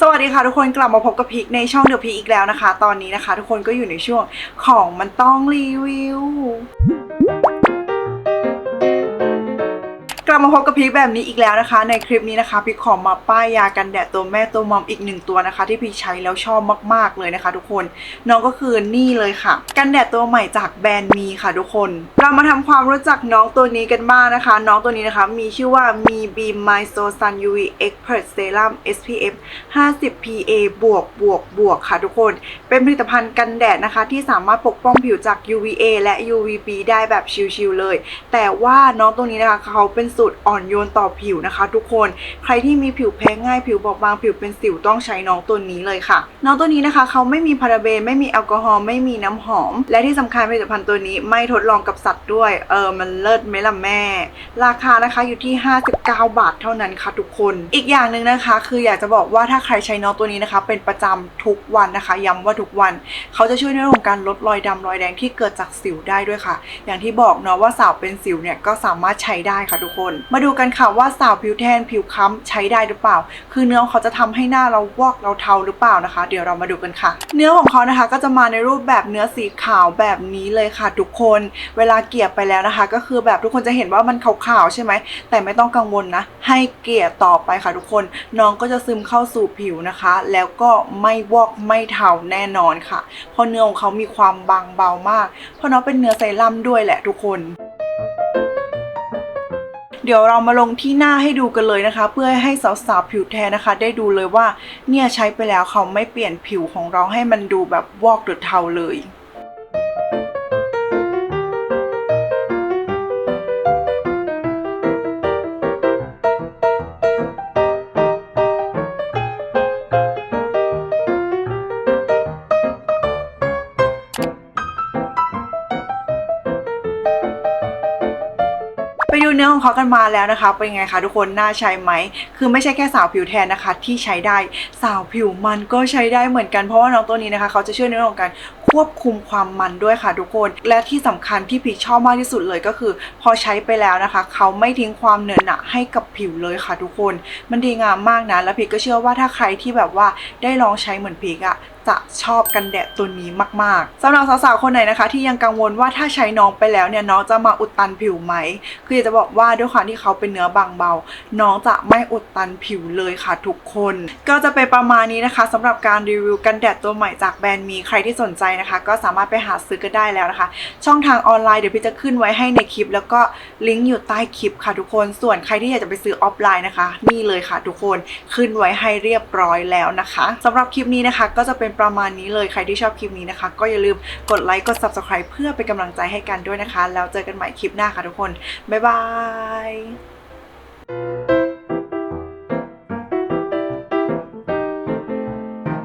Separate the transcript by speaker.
Speaker 1: สวัสดีค่ะทุกคนกลับมาพบกับพีคในช่องเดอะพีคอีกแล้วนะคะ ตอนนี้นะคะ ทุกคนก็อยู่ในช่วงของมันต้องรีวิว ลับมาพบกับพีคแบบนี้อีกแล้วนะคะ ในคลิปนี้นะคะพีคขอมาป้ายยากันแดดตัวแม่ตัวมอมอีกหนึ่งตัวนะคะ ที่พีคใช้แล้วชอบมากๆเลยนะคะ ทุกคนน้องก็คือนี่เลยค่ะ กันแดดตัวใหม่จากแบรนด์มีค่ะทุกคน เรามาทำความรู้จักน้องตัวนี้กันบ้างนะคะ น้องตัวนี้นะคะมีชื่อว่ามีบีมไมโซซัน UV Expert Serum SPF 50 PA บวกบวกบวกค่ะทุกคน เป็นผลิตภัณฑ์กันแดดนะคะ ที่สามารถปกป้องผิวจาก UVA และ UVB ได้แบบชิลๆเลย แต่ว่าน้องตัวนี้นะคะเขาเป็นสูตรอ่อนโยนต่อผิวนะคะ ทุกคนใครที่มีผิวแพ้ง่ายผิวบอบบางผิวเป็นสิวต้องใช้น้องตัวนี้เลยค่ะ น้องตัวนี้นะคะเขาไม่มีพาราเบนไม่มีแอลกอฮอล์ไม่มีน้ำหอม และที่สำคัญผลิตภัณฑ์ตัวนี้ไม่ทดลองกับสัตว์ด้วยเออมันเลิศไหมล่ะแม่ ราคานะคะอยู่ที่ 59 บาทเท่านั้นค่ะทุกคน อีกอย่างหนึ่งนะคะ คืออยากจะบอกว่าถ้าใครใช้น้องตัวนี้นะคะ เป็นประจำทุกวันนะคะ ย้ำว่าทุกวัน เขาจะช่วยในเรื่องของการลดรอยดำรอยแดงที่เกิดจากสิวได้ด้วยค่ะ อย่างที่บอกเนาะว่าสาวเป็นสิวเนี่ยก็สามารถใช้ได้ค่ะทุกคนมาดูกันค่ะว่าสาวผิวแทนผิวค้ำใช้ได้หรือเปล่า คือเนื้อของเขาจะทำให้หน้าเราวอกเราเทาหรือเปล่านะคะ เดี๋ยวเรามาดูกันค่ะ เนื้อของเขานะคะก็จะมาในรูปแบบเนื้อสีขาวแบบนี้เลยค่ะ ทุกคน เวลาเกลี่ยไปแล้วนะคะ ก็คือแบบทุกคนจะเห็นว่ามันขาวๆใช่ไหม แต่ไม่ต้องกังวลนะ ให้เกลี่ยต่อไปค่ะทุกคน น้องก็จะซึมเข้าสู่ผิวนะคะ แล้วก็ไม่วอกไม่เทาแน่นอนค่ะ เพราะเนื้อของเขามีความบางเบามาก เพราะน้องเป็นเนื้อไซรั่มด้วยแหละทุกคน เดี๋ยวเรามาลงที่หน้าให้ดูกันเลยนะคะ เพื่อให้สาวๆผิวแทนนะคะ ได้ดูเลยว่าเนี่ยใช้ไปแล้วเขาไม่เปลี่ยนผิวของเราให้มันดูแบบวอกหรือเทาเลย ไปดูเนื้อของเขากันมาแล้วนะคะ เป็นไงคะทุกคนน่าใช้ไหม คือไม่ใช่แค่สาวผิวแทนนะคะ ที่ใช้ได้สาวผิวมันก็ใช้ได้เหมือนกันเพราะว่าน้องตัวนี้นะคะ เขาจะช่วยในเรื่องของการควบคุมความมันด้วยค่ะทุกคน และที่สำคัญที่พีคชอบมากที่สุดเลยก็คือ พอใช้ไปแล้วนะคะ เขาไม่ทิ้งความเหนอะหนะให้กับผิวเลยค่ะทุกคน มันดีงามมากนะ และพีก็เชื่อว่าถ้าใครที่แบบว่าได้ลองใช้เหมือนพีคอะ จะชอบกันแดดตัวนี้มาก ๆสำหรับสาวๆคนไหนนะคะ ที่ยังกังวลว่าถ้าใช้น้องไปแล้วเนี่ยน้องจะมาอุดตันผิวไหม คืออยากจะบอกว่าด้วยความที่เขาเป็นเนื้อบางเบา น้องจะไม่อุดตันผิวเลยค่ะทุกคน ก็จะเป็นประมาณนี้นะคะสำหรับการรีวิวกันแดดตัวใหม่จากแบรนด์มีใครที่สนใจนะคะ ก็สามารถไปหาซื้อกันได้แล้วนะคะ ช่องทางออนไลน์เดี๋ยวพี่จะขึ้นไว้ให้ในคลิป แล้วก็ลิงก์อยู่ใต้คลิปค่ะทุกคนส่วนใครที่อยากจะไปซื้อออฟไลน์นะคะ นี่เลยค่ะทุกคนขึ้นไว้ให้เรียบร้อยแล้วนะคะสำหรับคลิปนี้นะคะก็จะเป็นประมาณนี้เลยใครที่ชอบคลิปนี้นะคะ ก็อย่าลืมกดไลค์กด subscribe เพื่อเป็นกำลังใจให้กันด้วยนะคะ แล้วเจอกันใหม่คลิปหน้าค่ะทุกคน บ๊ายบาย